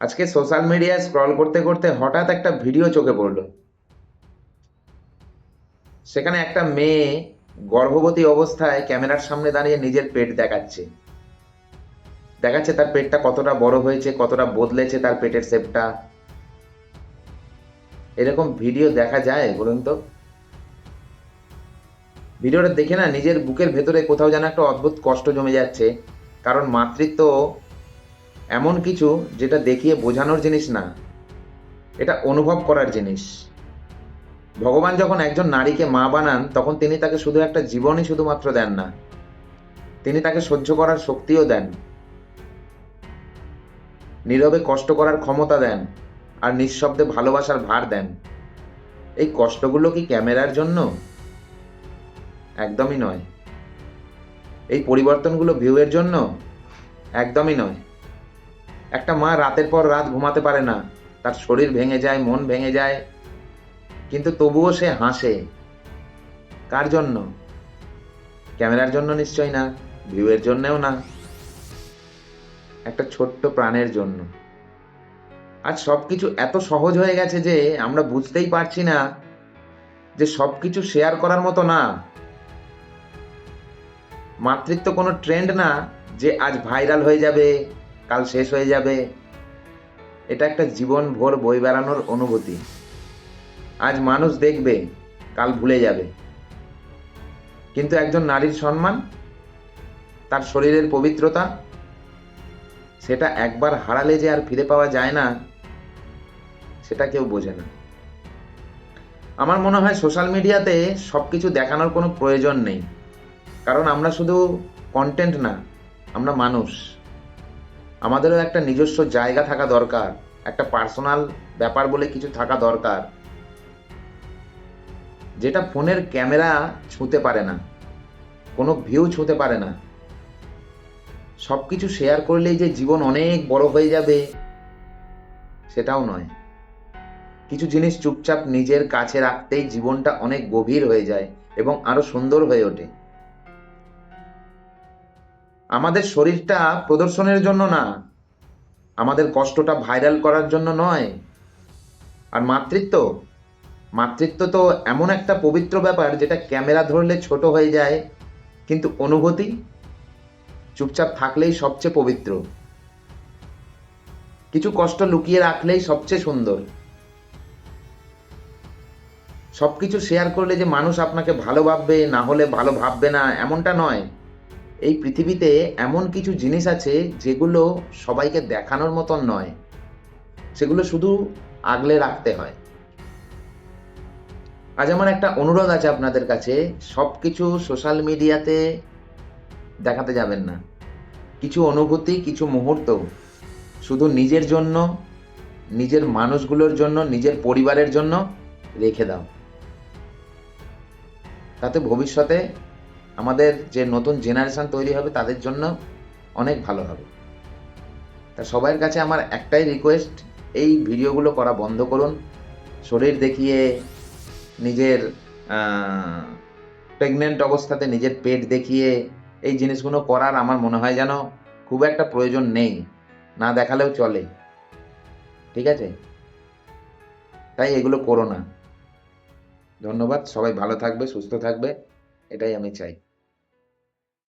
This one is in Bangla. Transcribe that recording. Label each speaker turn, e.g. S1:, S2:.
S1: আজকে সোশ্যাল মিডিয়ায় স্ক্রল করতে করতে হঠাৎ একটা ভিডিও চোখে পড়ল। সেখানে একটা মেয়ে গর্ভবতী অবস্থায় ক্যামেরার সামনে দাঁড়িয়ে নিজের পেট দেখাচ্ছে। দেখাচ্ছে তার পেটটা কতটা বড় হয়েছে, কতটা বদলেছে তার পেটের শেপটা এরকম ভিডিও দেখা যায় বলুন তো? ভিডিওটা দেখে না নিজের বুকের ভেতরে কোথাও যেন একটা অদ্ভুত কষ্ট জমে যাচ্ছে। কারণ মাতৃত্ব এমন কিছু যেটা দেখিয়ে বোঝানোর জিনিস না, এটা অনুভব করার জিনিস। ভগবান যখন একজন নারীকে মা বানান, তখন তিনি তাকে শুধু একটা জীবনই শুধুমাত্র দেন না, তিনি তাকে সহ্য করার শক্তিও দেন, নীরবে কষ্ট করার ক্ষমতা দেন, আর নিঃশব্দে ভালোবাসার ভার দেন। এই কষ্টগুলো কি ক্যামেরার জন্য? একদমই নয়। এই পরিবর্তনগুলো ভিউয়ের জন্য? একদমই নয়। একটা মা রাতের পর রাত ঘুমাতে পারে না। তার শরীর ভেঙে যায়, মন ভেঙে যায়। কিন্তু তবুও সে হাসে। কার জন্য? ক্যামেরার জন্য নিশ্চয় না, ভিউয়ের জন্যও না। একটা ছোট্ট প্রাণের জন্য। আজ সবকিছু এত সহজ হয়ে গেছে যে আমরা বুঝতেই পারছি না যে সবকিছু শেয়ার করার মতো না। মাতৃত্ব কোনো ট্রেন্ড না যে আজ ভাইরাল হয়ে যাবে। কাল শেষ হয়ে যাবে। এটা একটা জীবন ভোর বই বেড়ানোর অনুভূতি। আজ মানুষ দেখবে, কাল ভুলে যাবে। কিন্তু একজন নারীর সম্মান, তার শরীরের পবিত্রতা, সেটা একবার হারালে যে আর ফিরে পাওয়া যায় না, সেটা কেউ বোঝে না। আমার মনে হয় সোশ্যাল মিডিয়াতে সব কিছু দেখানোর কোনো প্রয়োজন নেই। কারণ আমরা শুধু কন্টেন্ট না, আমরা মানুষ। আমাদেরও একটা নিজস্ব জায়গা থাকা দরকার, একটা পার্সোনাল ব্যাপার বলে কিছু থাকা দরকার, যেটা ফোনের ক্যামেরা ছুঁতে পারে না, কোনো ভিউ ছুঁতে পারে না। সব কিছু শেয়ার করলেই যে জীবন অনেক বড় হয়ে যাবে, সেটাও নয়। কিছু জিনিস চুপচাপ নিজের কাছে রাখতেই জীবনটা অনেক গভীর হয়ে যায় এবং আরও সুন্দর হয়ে ওঠে। আমাদের শরীরটা প্রদর্শনের জন্য না, আমাদের কষ্টটা ভাইরাল করার জন্য নয়। আর মাতৃত্ব মাতৃত্ব তো এমন একটা পবিত্র ব্যাপার যেটা ক্যামেরা ধরলে ছোট হয়ে যায়, কিন্তু অনুভূতি চুপচাপ থাকলেই সবচেয়ে পবিত্র। কিছু কষ্ট লুকিয়ে রাখলেই সবচেয়ে সুন্দর। সবকিছু শেয়ার করলে যে মানুষ আপনাকে ভালো ভাববে, না হলে ভালো ভাববে না, এমনটা নয়। এই পৃথিবীতে এমন কিছু জিনিস আছে যেগুলো সবাইকে দেখানোর মতন নয়। সেগুলো শুধু আগলে রাখতে হয়। আজ আমার একটা অনুরোধ আছে আপনাদের কাছে সব কিছু সোশ্যাল মিডিয়াতে দেখাতে যাবেন না। কিছু অনুভূতি, কিছু মুহূর্ত, শুধু নিজের জন্য, নিজের মানুষগুলোর জন্য, নিজের পরিবারের জন্য রেখে দাও। তাতে ভবিষ্যতে আমাদের যে নতুন জেনারেশন তৈরি হবে, তাদের জন্য অনেক ভালো হবে। তা সবার কাছে আমার একটাই রিকোয়েস্ট এই ভিডিওগুলো করা বন্ধ করুন। শরীর দেখিয়ে নিজের প্রেগনেন্ট অবস্থাতে নিজের পেট দেখিয়ে এই জিনিসগুলো করার আমার মনে হয় যেন খুব একটা প্রয়োজন নেই, না দেখালেও চলে। ঠিক আছে? তাই এগুলো করো না। ধন্যবাদ, সবাই ভালো থাকবে, সুস্থ থাকবে, এটাই আমি চাই।